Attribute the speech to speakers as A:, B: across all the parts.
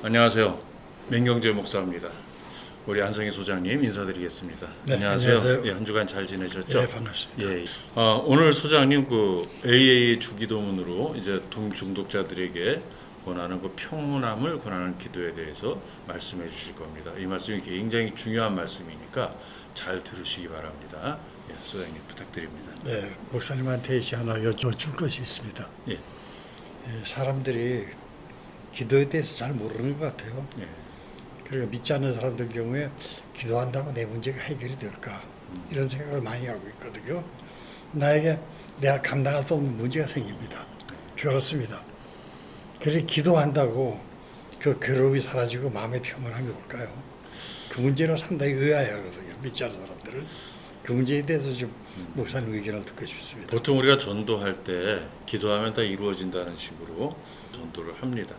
A: 안녕하세요. 맹경재 목사입니다. 우리 안성희 소장님 인사드리겠습니다.
B: 네,
A: 안녕하세요.
B: 안녕하세요.
A: 예, 한 주간 잘 지내셨죠?
B: 예, 반갑습니다.
A: 예. 어, 오늘 소장님 그 AA 주기도문으로 이제 동중독자들에게 권하는 그 평온함을 권하는 기도에 대해서 말씀해 주실 겁니다. 이 말씀이 굉장히 중요한 말씀이니까 잘 들으시기 바랍니다. 예, 소장님 부탁드립니다.
B: 네, 목사님한테 이제 하나 여쭤줄 것이 있습니다.
A: 예.
B: 예, 사람들이 기도에 대해서 잘 모르는 것 같아요.
A: 예.
B: 그리고 믿지 않는 사람들 경우에 기도한다고 내 문제가 해결이 될까 이런 생각을 많이 하고 있거든요. 나에게 내가 감당할 수 없는 문제가 생깁니다. 그렇습니다. 그래 기도한다고 그 괴로움이 사라지고 마음의 평온함이 올까요? 그 문제를 상당히 의아해하거든요. 믿지 않는 사람들은 그 문제에 대해서 좀 목사님 의견을 듣고 싶습니다.
A: 보통 우리가 전도할 때 기도하면 다 이루어진다는 식으로 전도를 합니다.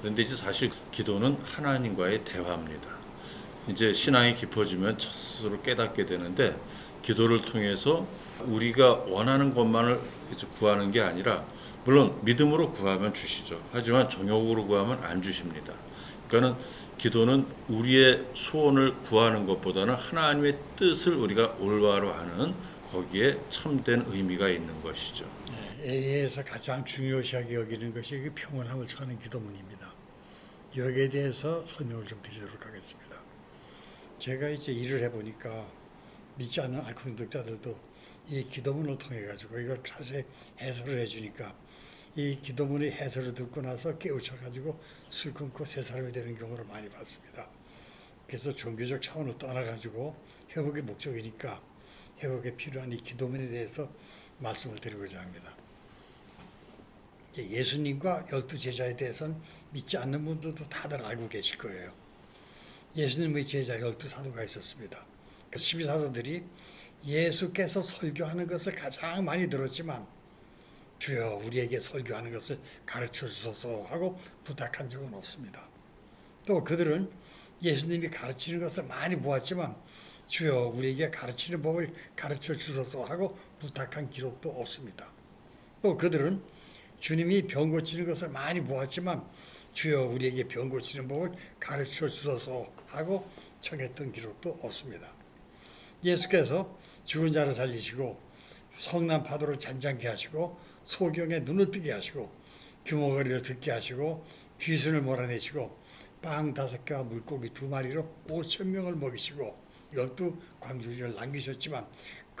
A: 그런데 이제 사실 기도는 하나님과의 대화입니다. 이제 신앙이 깊어지면 스스로 깨닫게 되는데 기도를 통해서 우리가 원하는 것만을 구하는 게 아니라 물론 믿음으로 구하면 주시죠. 하지만 정욕으로 구하면 안 주십니다. 그러니까는 기도는 우리의 소원을 구하는 것보다는 하나님의 뜻을 우리가 올바로 하는 거기에 참된 의미가 있는 것이죠.
B: AA에서 가장 중요시하게 여기는 것이 그 평온함을 찾는 기도문입니다. 여기에 대해서 설명을 좀 드리도록 하겠습니다. 제가 이제 일을 해보니까 믿지 않는 알코올 독자들도 이 기도문을 통해 가지고 이걸 자세히 해설을 해주니까 이 기도문의 해설을 듣고 나서 깨우쳐 가지고 술 끊고 새 사람이 되는 경우를 많이 봤습니다. 그래서 종교적 차원을 떠나 가지고 회복의 목적이니까 회복에 필요한 이 기도문에 대해서 말씀을 드리고자 합니다. 예수님과 열두 제자에 대해서는 믿지 않는 분들도 다들 알고 계실 거예요. 예수님의 제자 열두 사도가 있었습니다. 그 12사도들이 예수께서 설교하는 것을 가장 많이 들었지만 주여 우리에게 설교하는 것을 가르쳐 주소서 하고 부탁한 적은 없습니다. 또 그들은 예수님이 가르치는 것을 많이 보았지만 주여 우리에게 가르치는 법을 가르쳐 주소서 하고 부탁한 기록도 없습니다. 또 그들은 주님이 병 고치는 것을 많이 보았지만 주여 우리에게 병 고치는 법을 가르쳐 주소서 하고 청했던 기록도 없습니다. 예수께서 죽은 자를 살리시고 성난 파도를 잔잔케 하시고 소경의 눈을 뜨게 하시고 규모거리를 듣게 하시고 귀순을 몰아내시고 빵 다섯 개와 물고기 두 마리로 오천 명을 먹이시고 열두 광주리를 남기셨지만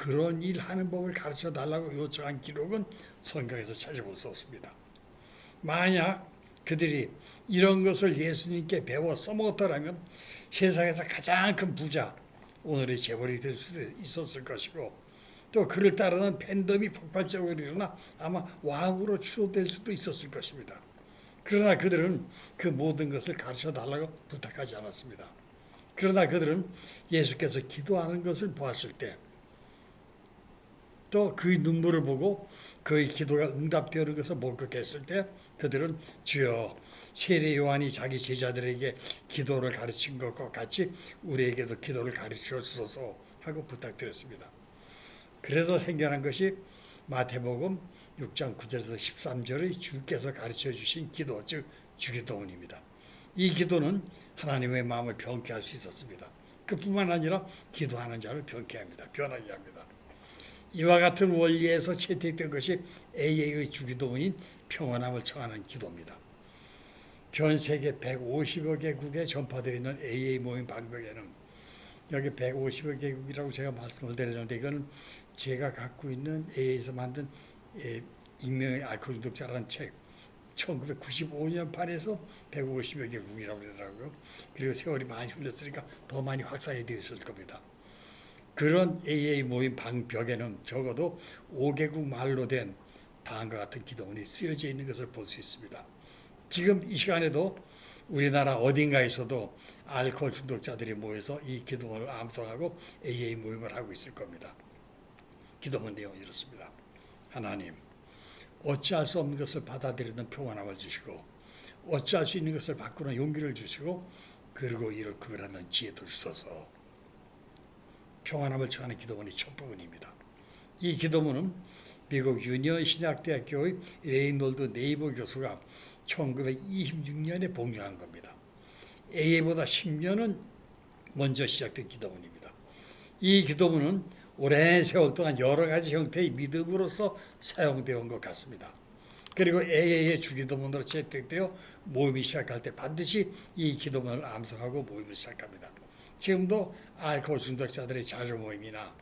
B: 그런 일 하는 법을 가르쳐 달라고 요청한 기록은 성경에서 찾아볼 수 없습니다. 만약 그들이 이런 것을 예수님께 배워 써먹었더라면 세상에서 가장 큰 부자 오늘의 재벌이 될 수도 있었을 것이고 또 그를 따르는 팬덤이 폭발적으로 일어나 아마 왕으로 추도될 수도 있었을 것입니다. 그러나 그들은 그 모든 것을 가르쳐 달라고 부탁하지 않았습니다. 그러나 그들은 예수께서 기도하는 것을 보았을 때 또 그 눈물을 보고 그의 기도가 응답되는 것을 목격했을 때 그들은 주여 세례 요한이 자기 제자들에게 기도를 가르친 것과 같이 우리에게도 기도를 가르쳐 주소서 하고 부탁드렸습니다. 그래서 생겨난 것이 마태복음 6장 9절에서 13절의 주께서 가르쳐 주신 기도 즉 주기도문입니다. 이 기도는 하나님의 마음을 병케 할 수 있었습니다. 그뿐만 아니라 기도하는 자를 병케 합니다. 변하게 합니다. 이와 같은 원리에서 채택된 것이 AA의 주기도문인 평안함을 청하는 기도입니다. 전 세계 150여 개국에 전파되어 있는 AA 모임 방법에는 여기 150여 개국이라고 제가 말씀을 드렸는데 이거는 제가 갖고 있는 AA에서 만든 예, 익명의 알코올 중독자라는 책 1995년 판에서 150여 개국이라고 그러더라고요. 그리고 세월이 많이 흘렀으니까 더 많이 확산이 되어 있을 겁니다. 그런 AA 모임 방 벽에는 적어도 5개국 말로 된 다음과 같은 기도문이 쓰여져 있는 것을 볼 수 있습니다. 지금 이 시간에도 우리나라 어딘가에서도 알코올 중독자들이 모여서 이 기도문을 암송하고 AA 모임을 하고 있을 겁니다. 기도문 내용이 이렇습니다. 하나님, 어찌할 수 없는 것을 받아들이는 평안함을 주시고 어찌할 수 있는 것을 바꾸는 용기를 주시고 그리고 이를 그걸하는 지혜도 주소서. 평안함을 청하는 기도문이 첫 부분입니다. 이 기도문은 미국 유니언 신학대학교의 레이놀드 네이버 교수가 1926년에 봉헌한 겁니다. A보다 10년은 먼저 시작된 기도문입니다. 이 기도문은 오랜 세월 동안 여러 가지 형태의 믿음으로서 사용되어 온 것 같습니다. 그리고 AA의 주기도문으로 채택되어 모임이 시작할 때 반드시 이 기도문을 암송하고 모임을 시작합니다. 지금도 알코올 중독자들의 자주 모임이나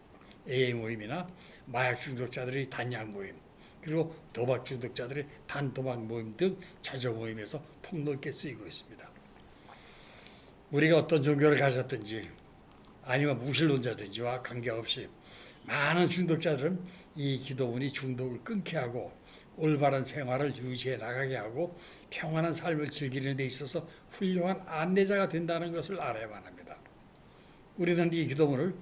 B: AA 모임이나 마약 중독자들의 단약 모임 그리고 도박 중독자들의 단도박 모임 등 자주 모임에서 폭넓게 쓰이고 있습니다. 우리가 어떤 종교를 가졌든지 아니면 무신론자든지와 관계없이 많은 중독자들은 이 기도문이 중독을 끊게 하고 올바른 생활을 유지해 나가게 하고 평안한 삶을 즐기는 데 있어서 훌륭한 안내자가 된다는 것을 알아야만 합니다. 우리는 이 기도문을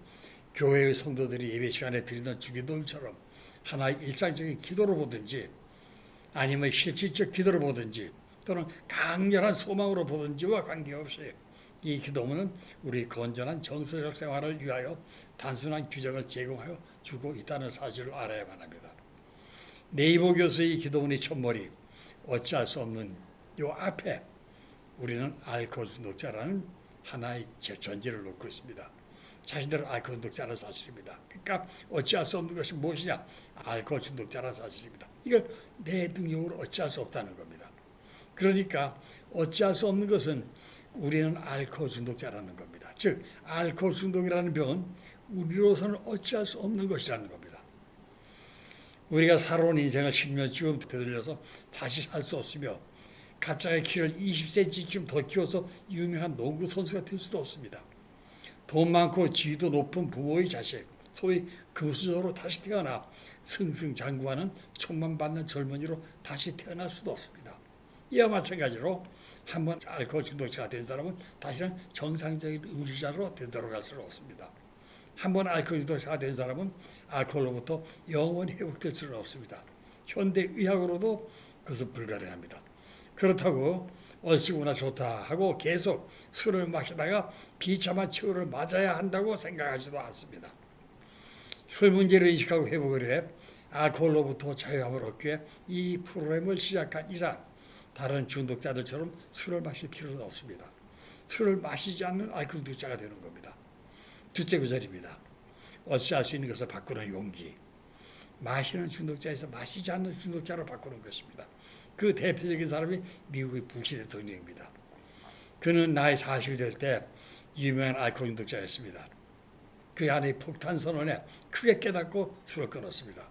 B: 교회의 성도들이 예배 시간에 드리는 주기도문처럼 하나의 일상적인 기도로 보든지 아니면 실질적 기도로 보든지 또는 강렬한 소망으로 보든지와 관계없이 이 기도문은 우리 건전한 정서적 생활을 위하여 단순한 규정을 제공하여 주고 있다는 사실을 알아야만 합니다. 네이버 교수의 기도문의 첫머리 어찌할 수 없는 요 앞에 우리는 알코올 중독자라는 하나의 제 전제를 놓고 있습니다. 자신들은 알코올 중독자라는 사실입니다. 그러니까 어찌할 수 없는 것이 무엇이냐? 알코올 중독자라는 사실입니다. 이걸 내 능력으로 어찌할 수 없다는 겁니다. 그러니까 어찌할 수 없는 것은 우리는 알코올 중독자라는 겁니다. 즉 알코올 중독이라는 병은 우리로서는 어찌할 수 없는 것이라는 겁니다. 우리가 살아온 인생을 10년쯤 되돌려서 다시 살 수 없으며 갑자기 키를 20cm쯤 더 키워서 유명한 농구 선수가 될 수도 없습니다. 돈 많고 지위도 높은 부모의 자식, 소위 금수저로 다시 태어나 승승장구하는 총만 받는 젊은이로 다시 태어날 수도 없습니다. 이와 마찬가지로 한번 알코올 중독자가 된 사람은 다시는 정상적인 음주자로 되돌아갈 수는 없습니다. 한번 알코올 중독자가 된 사람은 알코올로부터 영원히 회복될 수는 없습니다. 현대 의학으로도 그것은 불가능합니다. 그렇다고 얼씨구나 좋다 하고 계속 술을 마시다가 비참한 치유를 맞아야 한다고 생각하지도 않습니다. 술 문제를 인식하고 회복을 해 알코올로부터 자유함을 얻기 위해 이 프로그램을 시작한 이상 다른 중독자들처럼 술을 마실 필요는 없습니다. 술을 마시지 않는 알코올 중독자가 되는 겁니다. 둘째 구절입니다. 어찌할 수 있는 것을 바꾸는 용기. 마시는 중독자에서 마시지 않는 중독자로 바꾸는 것입니다. 그 대표적인 사람이 미국의 부시 대통령입니다. 그는 나이 40이 될 때 유명한 알코올 중독자였습니다. 그 안에 폭탄 선언에 크게 깨닫고 술을 끊었습니다.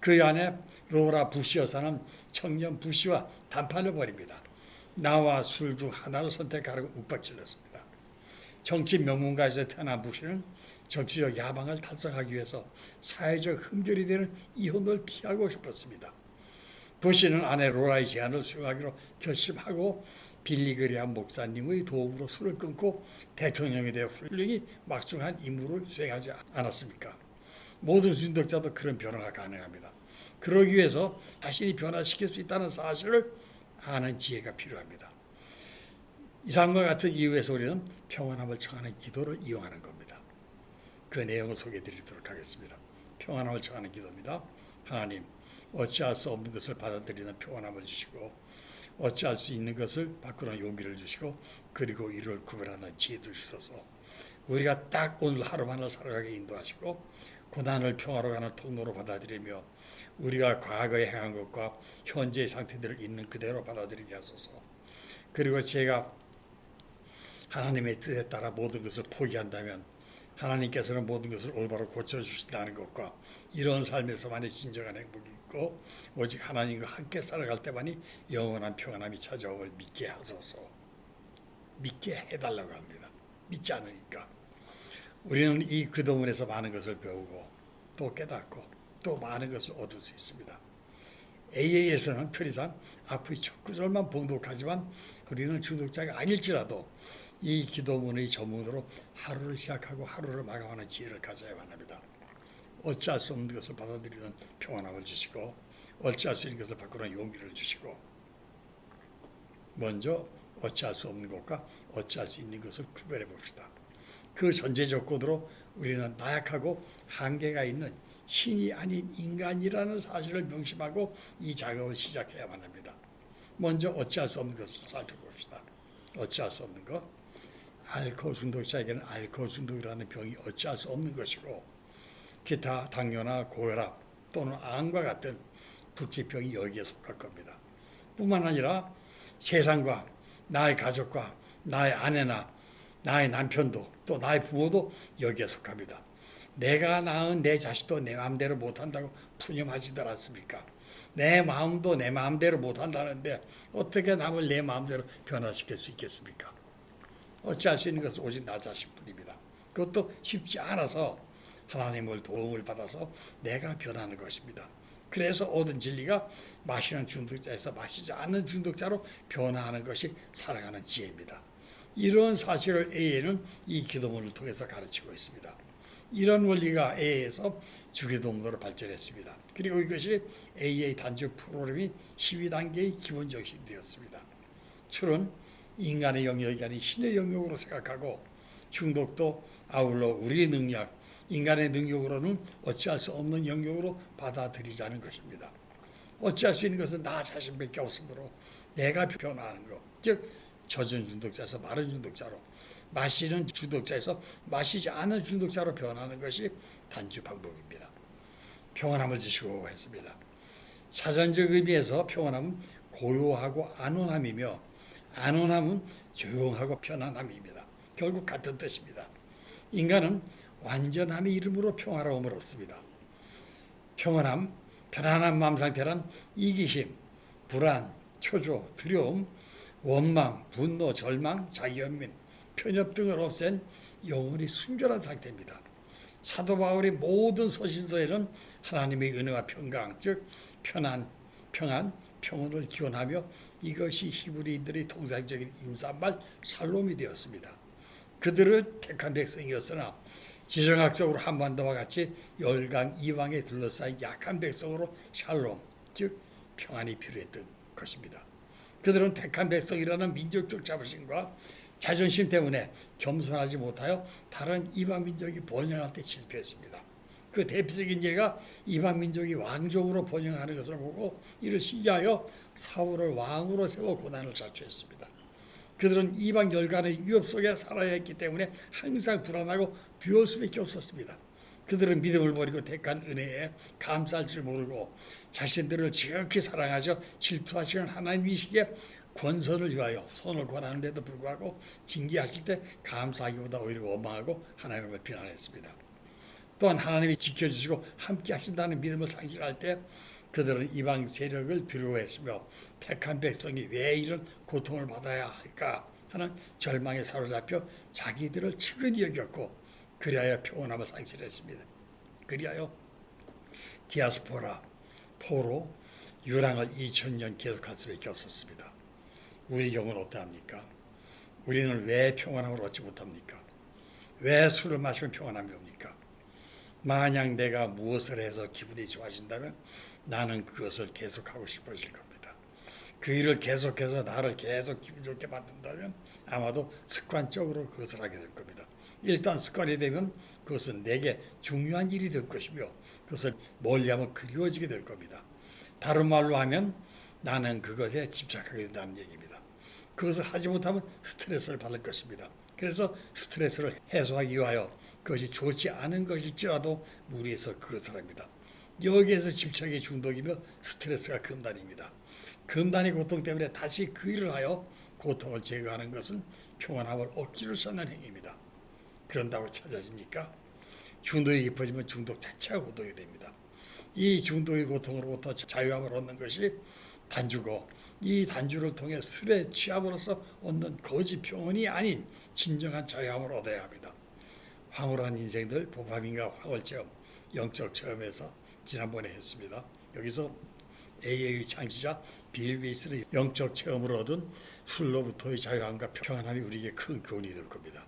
B: 그 안에 로라 부시 여사는 청년 부시와 단판을 벌입니다. 나와 술 중 하나를 선택하라고 윽박질렀습니다. 정치 명문가에서 태어난 부시는 정치적 야망을 달성하기 위해서 사회적 흠결이 되는 이혼을 피하고 싶었습니다. 부시는 아내 로라의 제안을 수용하기로 결심하고 빌리그리안 목사님의 도움으로 술을 끊고 대통령에 대해 훌륭히 막중한 임무를 수행하지 않았습니까? 모든 중독자도 그런 변화가 가능합니다. 그러기 위해서 자신이 변화시킬 수 있다는 사실을 아는 지혜가 필요합니다. 이상과 같은 이유에서 우리는 평안함을 청하는 기도를 이용하는 겁니다. 그 내용을 소개해 드리도록 하겠습니다. 평안함을 청하는 기도입니다. 하나님, 어찌할 수 없는 것을 받아들이는 평안함을 주시고 어찌할 수 있는 것을 바꾸는 용기를 주시고 그리고 이를 구별하는 지혜도 주셔서 우리가 딱 오늘 하루만을 살아가게 인도하시고 고난을 평화로 가는 통로로 받아들이며 우리가 과거에 행한 것과 현재의 상태들을 있는 그대로 받아들이게 하소서. 그리고 제가 하나님의 뜻에 따라 모든 것을 포기한다면 하나님께서는 모든 것을 올바로 고쳐주신다는 것과 이런 삶에서만의 진정한 행복이 있고 오직 하나님과 함께 살아갈 때만이 영원한 평안함이 찾아옴을 믿게 하소서 믿게 해달라고 합니다. 믿지 않으니까 우리는 이 그동안에서 많은 것을 배우고 또 깨닫고 또 많은 것을 얻을 수 있습니다. AA에서는 편의상 앞의 첫 구절만 봉독하지만 우리는 중독자가 아닐지라도 이 기도문의 전문으로 하루를 시작하고 하루를 마감하는 지혜를 가져야만 합니다. 어찌할 수 없는 것을 받아들이는 평안함을 주시고 어찌할 수 있는 것을 바꾸는 용기를 주시고 먼저 어찌할 수 없는 것과 어찌할 수 있는 것을 구별해 봅시다. 그 전제 조건으로 우리는 나약하고 한계가 있는 신이 아닌 인간이라는 사실을 명심하고 이 작업을 시작해야만 합니다. 먼저 어찌할 수 없는 것을 살펴봅시다. 어찌할 수 없는 것. 알코올 중독자에게는 알코올 중독이라는 병이 어찌할 수 없는 것이고 기타 당뇨나 고혈압 또는 암과 같은 불치병이 여기에 속할 겁니다. 뿐만 아니라 세상과 나의 가족과 나의 아내나 나의 남편도 또 나의 부모도 여기에 속합니다. 내가 낳은 내 자식도 내 마음대로 못한다고 푸념하시지 않았습니까? 내 마음도 내 마음대로 못한다는데 어떻게 남을 내 마음대로 변화시킬 수 있겠습니까? 어찌할 수 있는 것은 오직 나 자신뿐입니다. 그것도 쉽지 않아서 하나님을 도움을 받아서 내가 변하는 것입니다. 그래서 얻은 진리가 마시는 중독자에서 마시지 않는 중독자로 변화하는 것이 살아가는 지혜입니다. 이런 사실을 A에는 이 기도문을 통해서 가르치고 있습니다. 이런 원리가 A에서 주기도문으로 발전했습니다. 그리고 이것이 AA 단주 프로그램이 12단계의 기본 정신이 되었습니다. 출은 인간의 영역이 아닌 신의 영역으로 생각하고 중독도 아울러 우리의 능력, 인간의 능력으로는 어찌할 수 없는 영역으로 받아들이자는 것입니다. 어찌할 수 있는 것은 나 자신밖에 없으므로 내가 변화하는 것, 즉 젖은 중독자에서 마른 중독자로 마시는 중독자에서 마시지 않는 중독자로 변하는 것이 단주 방법입니다. 평안함을 주시고 했습니다. 사전적 의미에서 평안함은 고요하고 안온함이며 안온함은 조용하고 편안함입니다. 결국 같은 뜻입니다. 인간은 완전함의 이름으로 평화로움을 얻습니다. 평안함, 편안한 마음 상태란 이기심, 불안, 초조, 두려움, 원망, 분노, 절망, 자기연민, 편협 등을 없앤 영원히 순결한 상태입니다. 사도 바울의 모든 서신서에는 하나님의 은혜와 평강, 즉 편안, 평안, 평온을 기원하며 이것이 히브리인들의 통상적인 인사말 샬롬이 되었습니다. 그들은 택한 백성이었으나 지정학적으로 한반도와 같이 열강 이방에 둘러싸인 약한 백성으로 샬롬, 즉 평안이 필요했던 것입니다. 그들은 택한 백성이라는 민족적 자부심과 자존심 때문에 겸손하지 못하여 다른 이방 민족이 번영할 때 실패했습니다. 그 대표적인 예가 이방 민족이 왕족으로 번영하는 것을 보고 이를 시기하여 사울을 왕으로 세워 고난을 자초했습니다. 그들은 이방 열간의 위협 속에 살아야 했기 때문에 항상 불안하고 두려울 수밖에 없었습니다. 그들은 믿음을 버리고 택한 은혜에 감사할 줄 모르고 자신들을 지극히 사랑하셔 질투하시는 하나님이시기에 권선을 위하여 손을 권하는데도 불구하고 징계하실 때 감사하기보다 오히려 원망하고 하나님을 비난했습니다. 또한 하나님이 지켜주시고 함께 하신다는 믿음을 상실할 때 그들은 이방 세력을 두려워했으며 택한 백성이 왜 이런 고통을 받아야 할까 하는 절망에 사로잡혀 자기들을 측은히 여겼고 그리하여 평온함을 상실했습니다. 그리하여 디아스포라, 포로, 유랑을 2000년 계속할 수밖에 없었습니다. 우리 경우는 어떠합니까? 우리는 왜 평안함을 얻지 못합니까? 왜 술을 마시면 평안함이 옵니까? 만약 내가 무엇을 해서 기분이 좋아진다면 나는 그것을 계속하고 싶어질 겁니다. 그 일을 계속해서 나를 계속 기분 좋게 만든다면 아마도 습관적으로 그것을 하게 될 겁니다. 일단 습관이 되면 그것은 내게 중요한 일이 될 것이며 그것을 멀리 하면 그리워지게 될 겁니다. 다른 말로 하면 나는 그것에 집착하게 된다는 얘기입니다. 그것을 하지 못하면 스트레스를 받을 것입니다. 그래서 스트레스를 해소하기 위하여 그것이 좋지 않은 것일지라도 무리해서 그것을 합니다. 여기에서 집착의 중독이며 스트레스가 금단입니다. 금단의 고통 때문에 다시 그 일을 하여 고통을 제거하는 것은 평안함을 억지로 쌓는 행위입니다. 그런다고 찾아집니까? 중독이 깊어지면 중독 자체가 고통이 됩니다. 이 중독의 고통으로부터 자유함을 얻는 것이 단주고 이 단주를 통해 술에 취함으로써 얻는 거짓 평온이 아닌 진정한 자유함을 얻어야 합니다. 황홀한 인생들 보파민과 황홀 체험 영적 체험에서 지난번에 했습니다. 여기서 AA의 창시자 빌 베이스의 영적 체험을 얻은 술로부터의 자유함과 평안함이 우리에게 큰 교훈이 될 겁니다.